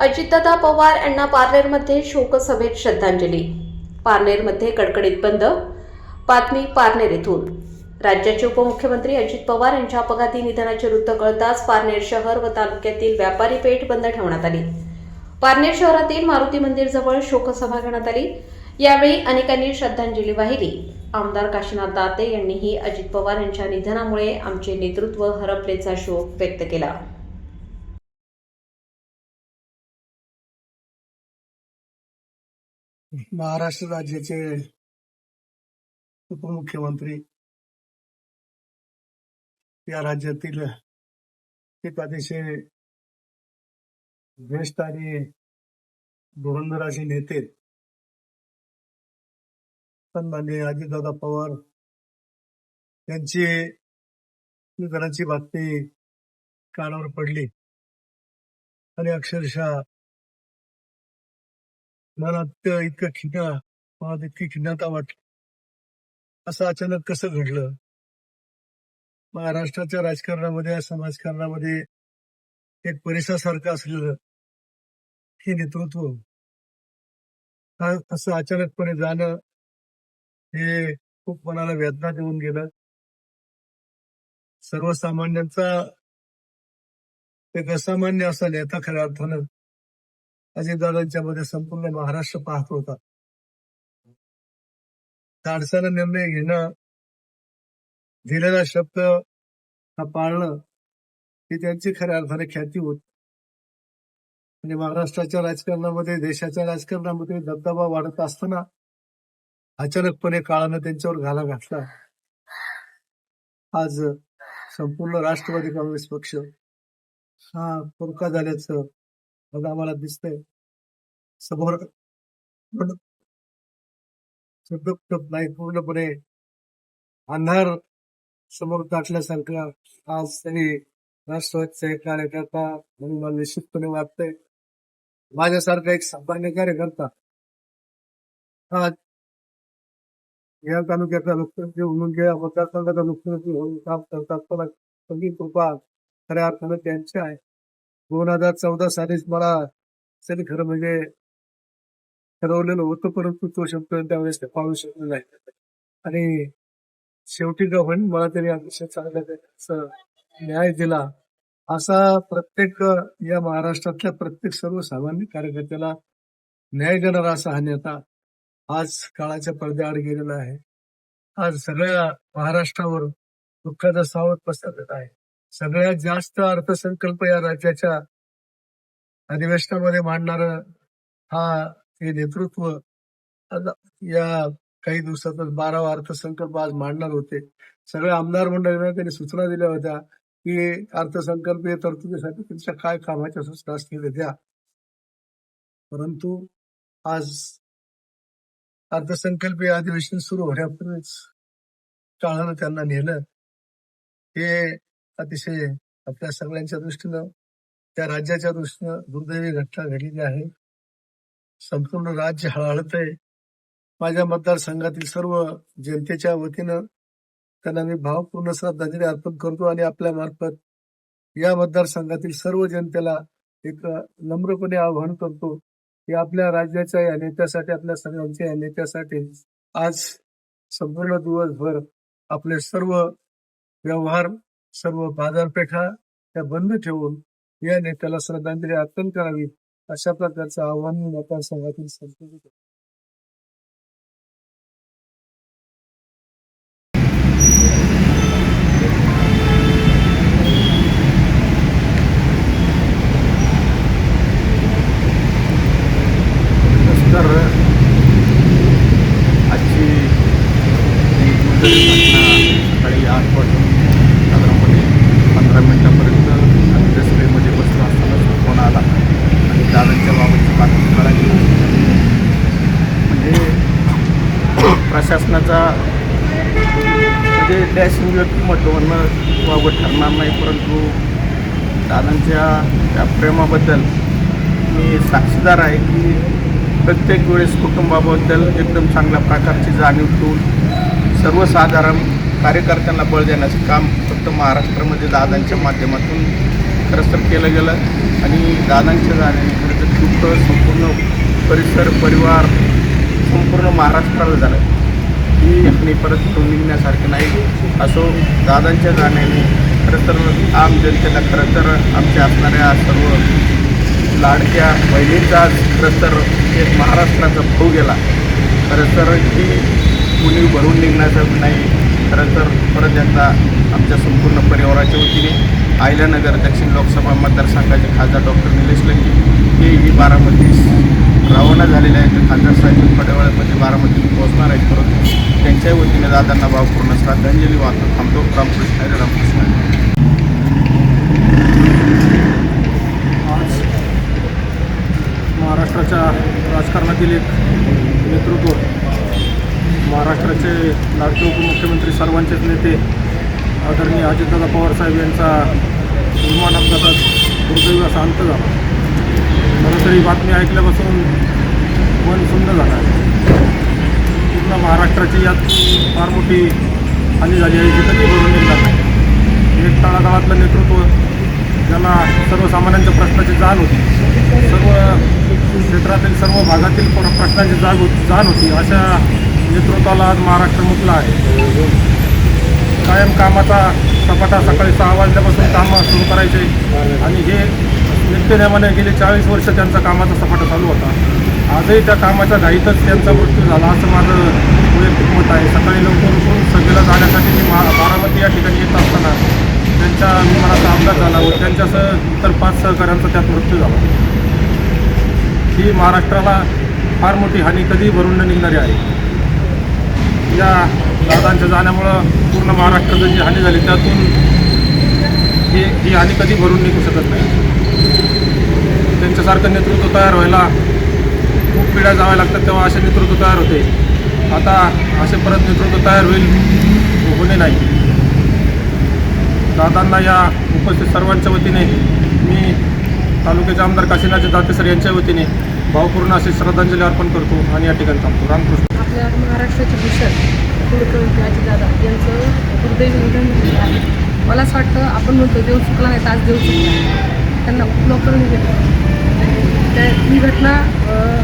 अजितदादा पवार यांना पार्लेरमध्ये शोकसभेत श्रद्धांजली. पार्लेरमध्ये कडकडीत बंद. बातमी पारनेर येथून. राज्याचे उपमुख्यमंत्री अजित पवार यांच्या अपघाती निधनाचे वृत्त कळताच पारनेर शहर व तालुक्यातील व्यापारी पेठ बंद ठेवण्यात आली. पारनेर शहरातील मारुती मंदिरजवळ शोकसभा घेण्यात आली. यावेळी अनेकांनी श्रद्धांजली वाहिली. आमदार काशीनाथ दाते यांनीही अजित पवार यांच्या निधनामुळे आमचे नेतृत्व हरपल्याचा शोक व्यक्त केला. महाराष्ट्र राज्याचे उपमुख्यमंत्री या राज्यातील एक अतिशय ज्येष्ठ आणि धुरंधराचे नेते सन्माननीय अजितदादा पवार यांची निधनाची बातमी कानावर पडली. आणि अक्षरशः मला त्या इतकं खिना मला इतकी खिन्नता वाटली. असं अचानक कसं घडलं? महाराष्ट्राच्या राजकारणामध्ये समाजकारणामध्ये एक परिसरासारखं असलेलं हे नेतृत्व असं अचानकपणे जाणं हे खूप मनाला वेदना देऊन गेलं. सर्वसामान्यांचा एक असामान्य असा नेता खऱ्या अर्थानं अजितदादांच्या मध्ये संपूर्ण महाराष्ट्र पाहत होता. धाडसानं निर्णय घेणं दिलेला शब्द हा पाळणं ही त्यांची खऱ्या अर्थाने ख्याती होती. म्हणजे महाराष्ट्राच्या राजकारणामध्ये देशाच्या राजकारणामध्ये दबदबा वाढत असताना अचानकपणे काळानं त्यांच्यावर घाला घातला. आज संपूर्ण राष्ट्रवादी काँग्रेस पक्ष हा पुरका झाल्याचं बघा आम्हाला दिसतंय. समोर नाही पूर्णपणे अंधार समोर टाकल्यासारखं आज तरी राष्ट्रवादीचा एक कार्यकर्ता म्हणून मला निश्चितपणे वाटतंय. माझ्यासारखा एक सामान्य कार्यकर्ता आज या तालुक्याचा मुख्यमंत्री म्हणून गेला मतदारसंघाचा मुख्यमंत्री म्हणून काम करतात. पण सगळी कृपा खऱ्या अर्थानं त्यांची आहे. दोन हजार चौदा सालीच मला तरी खरं म्हणजे ठरवलेलं होतं परंतु तो शब्द त्यावेळेस ते पाळू शकलो नाही. आणि शेवटी का मला तरी अतिशय चांगल्या न्याय दिला. असा प्रत्येक या महाराष्ट्रातल्या प्रत्येक सर्वसामान्य कार्यकर्त्याला न्याय देणारा असा हा नेता आज काळाच्या पडद्याआड गेलेला आहे. आज सगळ्या महाराष्ट्रावर दुःखाचा सावध पसरत आहे. सगळ्यात जास्त अर्थसंकल्प या राज्याच्या अधिवेशनामध्ये मांडणार हा हे नेतृत्व या काही दिवसातच बारावा अर्थसंकल्प आज मांडणार होते. सगळ्या आमदार मंडळींना त्यांनी सूचना दिल्या होत्या की अर्थसंकल्पीय तरतुदीसाठी तुमच्या काय कामाच्या सूचना असतील द्या. परंतु आज अर्थसंकल्पीय अधिवेशन सुरू होण्यापूर्वीच काळानं त्यांना नेलं. हे अतिशय आपल्या सगळ्यांच्या दृष्टीनं त्या राज्याच्या दृष्टीनं दुर्दैवी घटना घडलेली आहे. संपूर्ण राज्य हळहळत आहे. माझ्या मतदारसंघातील सर्व जनतेच्या वतीनं त्यांना मी भावपूर्ण श्रद्धांजली अर्पण करतो आणि आपल्या मार्फत या मतदारसंघातील सर्व जनतेला एक नम्रपणे आवाहन करतो की आपल्या राज्याच्या या नेत्यासाठी आपल्या सगळ्यांच्या या नेत्यासाठी आज संपूर्ण दिवसभर आपले सर्व व्यवहार सर्व बाजारपेठा त्या बंद ठेवून या नेत्याला श्रद्धांजली अर्पण करावी अशा प्रकारचं आव्हान मी मतदारसंघातील संसदेत तर आजची ही दुर्दैवी घटना सकाळी आठपासून साधारणपणे पंधरा मिनिटापर्यंत अंत्यसभेमध्ये बसलो असताना फोन आला आणि दादांच्या बाबतची बातमी कळाली म्हणजे प्रशासनाचा म्हणजे डॅशिंग व्यक्तिमत्व म्हणणं वावगं ठरणार नाही परंतु दादांच्या त्या प्रेमाबद्दल मी साक्षीदार आहे की प्रत्येक वेळेस कुटुंबाबद्दल एकदम चांगल्या प्रकारची जाणीव ठेवून सर्वसाधारण कार्यकर्त्यांना बळ देण्याचं काम फक्त महाराष्ट्रामध्ये दादांच्या माध्यमातून खरंच तर केलं गेलं. आणि दादांच्या जाण्याने खरं तर दुःख संपूर्ण परिसर परिवार संपूर्ण महाराष्ट्राला झालं. ही आपली परत करून निघण्यासारखं नाही. असो दादांच्या जाण्याने. खरं तर आम जनतेला खरं तर आमच्या असणाऱ्या सर्व लाडक्या बहिणींचा खरं तर एक महाराष्ट्राचा भाऊ गेला. खरं तर ही कुणी भरून निघण्याचं नाही. खरं तर परत एकदा आमच्या संपूर्ण परिवाराच्या वतीने आयल्यानगर दक्षिण लोकसभा मतदारसंघाचे खासदार डॉक्टर निलेश लंके. हे ही बारामतीस रवाना झालेले आहेत. खासदार साहेब थोड्या वेळामध्ये बारामतीत पोहोचणार आहेत. परंतु त्यांच्याही वतीने दादांना भावपूर्ण श्रद्धांजली वाहतो. थांबतो. रामकृष्ण हरे रामकृष्ण आज महाराष्ट्राच्या राजकारणातील एक नेतृत्व महाराष्ट्राचे लाडके उपमुख्यमंत्री सर्वांचेच नेते आदरणीय अजितदादा पवारसाहेब यांचा विमान अपघातात दुर्दैव असा अंत झाला. खरं बातमी ऐकल्यापासून मन सुंदर झालं आहे. पूर्ण महाराष्ट्राची यात फार मोठी हानी झाली आहे जिथं ती भरून निघणार नाही. एक तळागाळातलं नेतृत्व ज्याला सर्वसामान्यांच्या प्रश्नाची जाण होती सर्व क्षेत्रातील सर्व भागातील प्रश्नांची जाग होती जाण होती अशा नेतृत्वाला आज महाराष्ट्र मुकला आहे. कायम कामाचा सपाटा सकाळी सहा वाजल्यापासून कामं सुरू करायचे आणि हे नित्यनेमाने गेले चाळीस वर्ष त्यांचा कामाचा सपाटा चालू होता. आजही त्या कामाच्या घाईतच त्यांचा मृत्यू झाला असं माझं वैयक्तिक मत आहे. सकाळी लवकर उठून सभेला जाण्यासाठी मी मा बारामती या ठिकाणी येत असताना त्यांच्या विमानाचा अपघात झाला व त्यांच्यासह इतर पाच सहकाऱ्यांचा त्यात मृत्यू झाला. ही महाराष्ट्राला फार मोठी हानी कधी भरून न निघणारी आहे. या दादांच्या जाण्यामुळं पूर्ण महाराष्ट्राचं जी हानी झाली त्यातून ही ही हानी कधी भरून निघू शकत नाही. त्यांच्यासारखं नेतृत्व तयार व्हायला खूप पिढ्या जाव्या लागतात तेव्हा असे नेतृत्व तयार होते. आता असे परत नेतृत्व तयार होईल होणे नाही. दादांना या उपस्थित सर्वांच्या वतीने मी तालुक्याचे आमदार काशीनाथ दातेसर यांच्या वतीने भावपूर्ण अशी श्रद्धांजली अर्पण करतो आणि या ठिकाणी थांबतो. रामकृष्ण. आपल्या महाराष्ट्राचे भूषण यांचं निधन आहे. मला असं वाटतं आपण म्हणतो देव चुकला नाही तर आज देव चुकला त्यांना खूप लवकर निघेल त्या ही घटना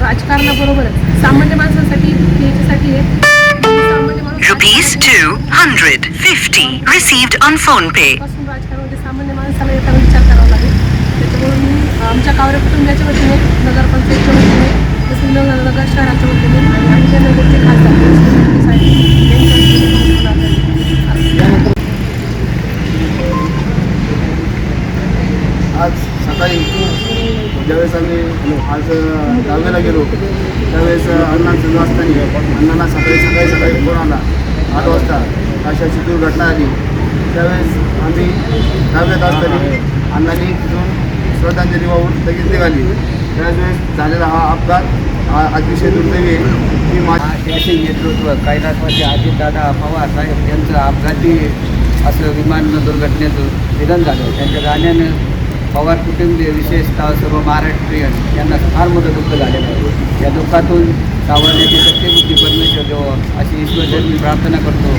राजकारणाबरोबरच. सामान्य माणसासाठी याच्यासाठी माणूस Rupees 250 received on phone pay. पासून राजकारणामध्ये सामान्य माणसाला येताना विचार करावा लागेल. त्याच्यामुळे मी आमच्या कावरे कुटुंबियाच्या वतीने नगरपंचायतच्या वतीने तसेच नगर नगर शहराच्या वतीने आणि आमच्या नगरचे खासदार आज सकाळी ज्यावेळेस आम्ही आज दहाव्याला गेलो त्यावेळेस अण्णांचं असताना अण्णांना सकाळी सकाळी सकाळी फोन आला. आठ वाजता अशा अशी दुर्घटना आली. त्यावेळेस आम्ही दहाव्यात असताना अण्णांनी तिथून श्रद्धांजली वाहून लगेच निघाली. त्यावेळेस झालेला हा अपघात अतिशय दुर्दैवी आहे. की माझ्या त्याचे नेतृत्व कैलासवासी अजितदादा पवार साहेब यांचं अपघाती असं विमान दुर्घटनेचं निधन झालं. त्यांच्या गाण्यानं पवार कुटुंबीय विशेषतः सर्व महाराष्ट्रीयन यांना फार मोठं दुःख झालेलं आहे. या दुःखातून सावरण्याची सत्यबुद्धी परमेश्वर देव अशी ईश्वरचरणी मी प्रार्थना करतो.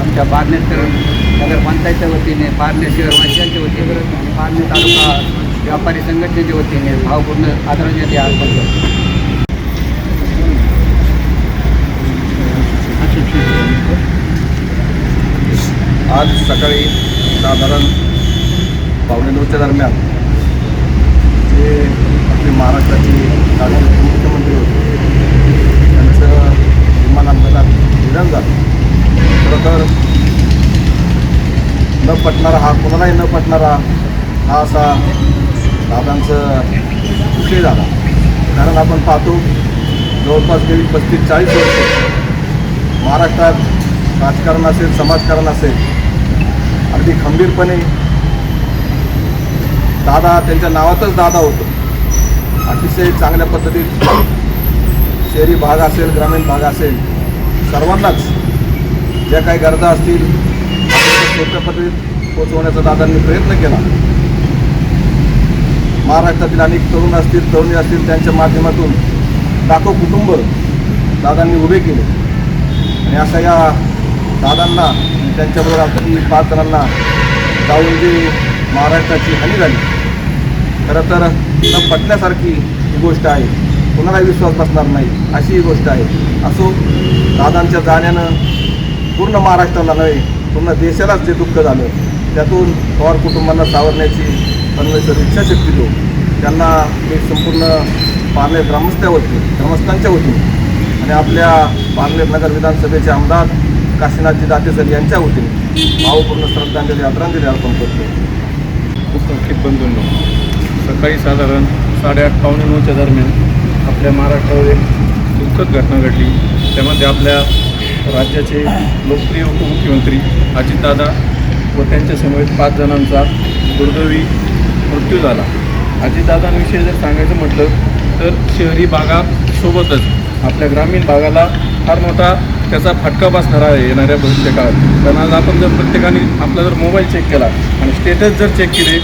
आमच्या पारनेर नगरपंचायतच्या वतीने पारनेर शहरवासियांच्या वतीने आणि पारनेर तालुका व्यापारी संघटनेच्या वतीने भावपूर्ण आदरांजली अर्पण करतो. आज सकाळी साधारण पावणे नऊच्या दरम्यान महाराष्ट्राचे लाडके मुख्यमंत्री होते. त्यांचं विमान अपघातात निधन झालं. खरं तर न पटणारा हा कोणालाही न पटणारा हा असा दादांचं विषय झाला. कारण आपण पाहतो जवळपास गेली पस्तीस चाळीस वर्ष महाराष्ट्रात राजकारण असेल समाजकारण असेल अगदी खंबीरपणे दादा त्यांच्या नावातच दादा होतो. अतिशय चांगल्या पद्धतीत शहरी भाग असेल ग्रामीण भाग असेल सर्वांनाच ज्या काही गरजा असतील त्या सोप्या पद्धतीत पोचवण्याचा दादांनी प्रयत्न केला. महाराष्ट्रातील अनेक तरुण असतील तरुणी असतील त्यांच्या माध्यमातून लाखो कुटुंब दादांनी उभे केले. आणि अशा या दादांना त्यांच्याबरोबर आपली पाच जणांना जाऊन जी महाराष्ट्राची हानी झाली. खरं तर न पटण्यासारखी ही गोष्ट आहे. कुणालाही विश्वास बसणार नाही. अशी ही गोष्ट आहे. असो दादांच्या जाण्यानं पूर्ण महाराष्ट्राला नव्हे पूर्ण देशालाच जे दुःख झालं त्यातून पवार कुटुंबांना सावरण्याची परमेश्वर इच्छाशक्ती देऊ. त्यांना मी संपूर्ण पार्ले ग्रामस्थाच्या वतीने ग्रामस्थांच्या वतीने आणि आपल्या पार्ले नगर विधानसभेचे आमदार काशीनाथजी दातेसर यांच्या वतीने भावपूर्ण श्रद्धांजली आदरांजली अर्पण करतो. उपस्थित बंधूंनो. सकाळी साधारण साडेआठ पावणे नऊच्या दरम्यान आपल्या महाराष्ट्रावर एक दुःखद घटना घडली. त्यामध्ये आपल्या राज्याचे लोकप्रिय उपमुख्यमंत्री अजितदादा व त्यांच्या समवेत पाच जणांचा दुर्दैवी मृत्यू झाला. अजितदादांविषयी जर सांगायचं म्हटलं तर शहरी भागासोबतच आपल्या ग्रामीण भागाला फार मोठा त्याचा फटका बसणार आहे येणाऱ्या भविष्य काळात कारण आज आपण जर प्रत्येकाने आपला जर मोबाईल चेक केला आणि स्टेटस जर चेक केले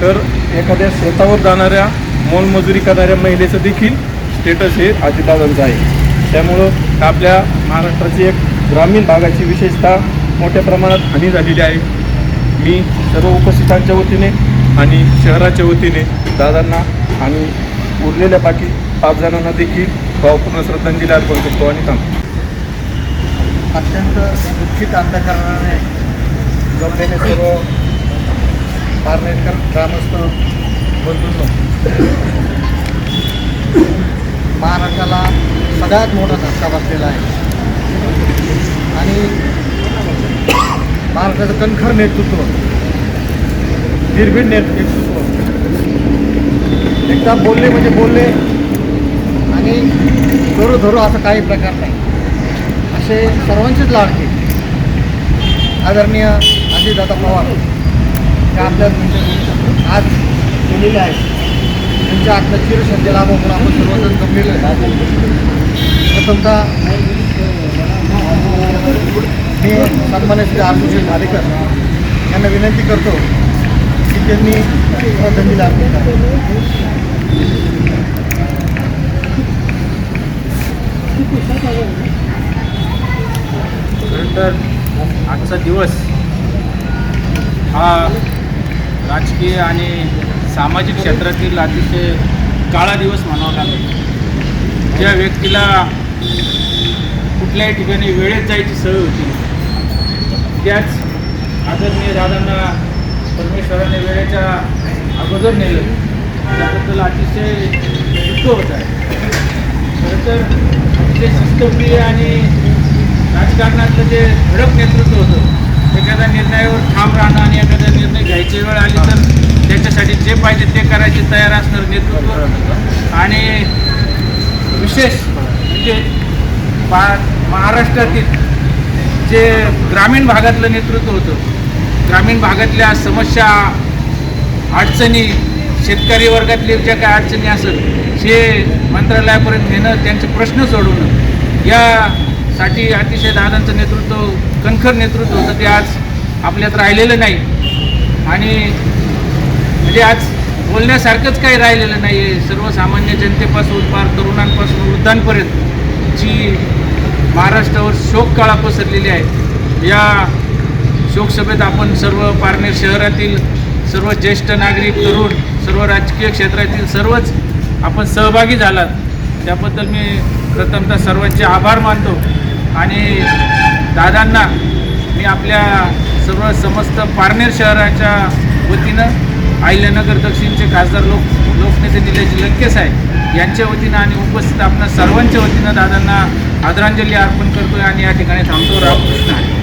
तर एखाद्या शेतावर जाणाऱ्या मोलमजुरी करणाऱ्या महिलेचं देखील स्टेटस हे अजितदादांचं आहे. त्यामुळं आपल्या महाराष्ट्राची एक ग्रामीण भागाची विशेषतः मोठ्या प्रमाणात हानी झालेली आहे. मी सर्व उपस्थितांच्या वतीने आणि शहराच्या वतीने दादांना आणि उरलेल्या बाकी पाच जणांना देखील भावपूर्ण श्रद्धांजली अर्पण करतो आणि थांबतो. अत्यंत दुःखित अंधकरणाने जमलेले सर्व पारनेरकर ग्रामस्थ बोलतो महाराष्ट्राला सगळ्यात मोठा धक्का बसलेला आहे. आणि महाराष्ट्राचं कणखर नेतृत्व निर्भीड नेतृत्व. एकदा बोलले म्हणजे बोलले आणि धरू धरू असं काही प्रकार नाही. असे सर्वांचेच लाडके आदरणीय अजितदादा पवार. हे आपल्या आज केलेले आहेत. त्यांच्या आतल्या चिरशंदे लाभून आपण सर्वजण जमलेलो आहे. प्रथमतः मी सन्मान्य श्री आरती भालेकर यांना विनंती करतो की त्यांनी श्रद्धांजली अर्पण तर आजचा दिवस हा राजकीय आणि सामाजिक क्षेत्रातील अतिशय काळा दिवस म्हणावा लागेल. ज्या व्यक्तीला कुठल्याही ठिकाणी वेळेत जायची सवय होती त्याच आदरणीय दादांना परमेश्वराने वेळेच्या अगोदर नेलं. त्याबद्दल अतिशय दुःख होत आहे. खरं तर अतिशय शिस्तप्रिय आणि राजकारणातलं जे धडक नेतृत्व होतं एखाद्या निर्णयावर ठाम राहणं आणि एखादा निर्णय घ्यायची वेळ आली तर त्याच्यासाठी जे पाहिजे ते करायचे तयार असणार नेतृत्व. आणि विशेष म्हणजे पा महाराष्ट्रातील जे ग्रामीण भागातलं नेतृत्व होतं ग्रामीण भागातल्या समस्या अडचणी शेतकरी वर्गातली ज्या काय अडचणी असत हे मंत्रालयापर्यंत नेणं त्यांचे प्रश्न सोडवणं या साठी अतिशय दादांचं नेतृत्व कणखर नेतृत्व होतं ते आज आपल्यात राहिलेलं नाही. आणि म्हणजे आज बोलण्यासारखंच काही राहिलेलं नाही आहे. सर्वसामान्य जनतेपासून फार तरुणांपासून वृद्धांपर्यंत जी महाराष्ट्रावर शोककळा पसरलेली आहे. या शोकसभेत आपण सर्व पारनेर शहरातील सर्व ज्येष्ठ नागरिक तरुण सर्व राजकीय क्षेत्रातील सर्वच आपण सहभागी झालात. त्याबद्दल मी प्रथमतः सर्वांचे आभार मानतो. आणि दादांना मी आपल्या सर्व समस्त पारनेर शहराच्या वतीनं अहिल्यानगर दक्षिणचे खासदार लोक लोकनेते निलेश लंकेश आहे यांच्या वतीनं आणि उपस्थित आपल्या सर्वांच्या वतीनं दादांना आदरांजली अर्पण करतोय आणि या ठिकाणी थांबतो. रामकृष्ण आहे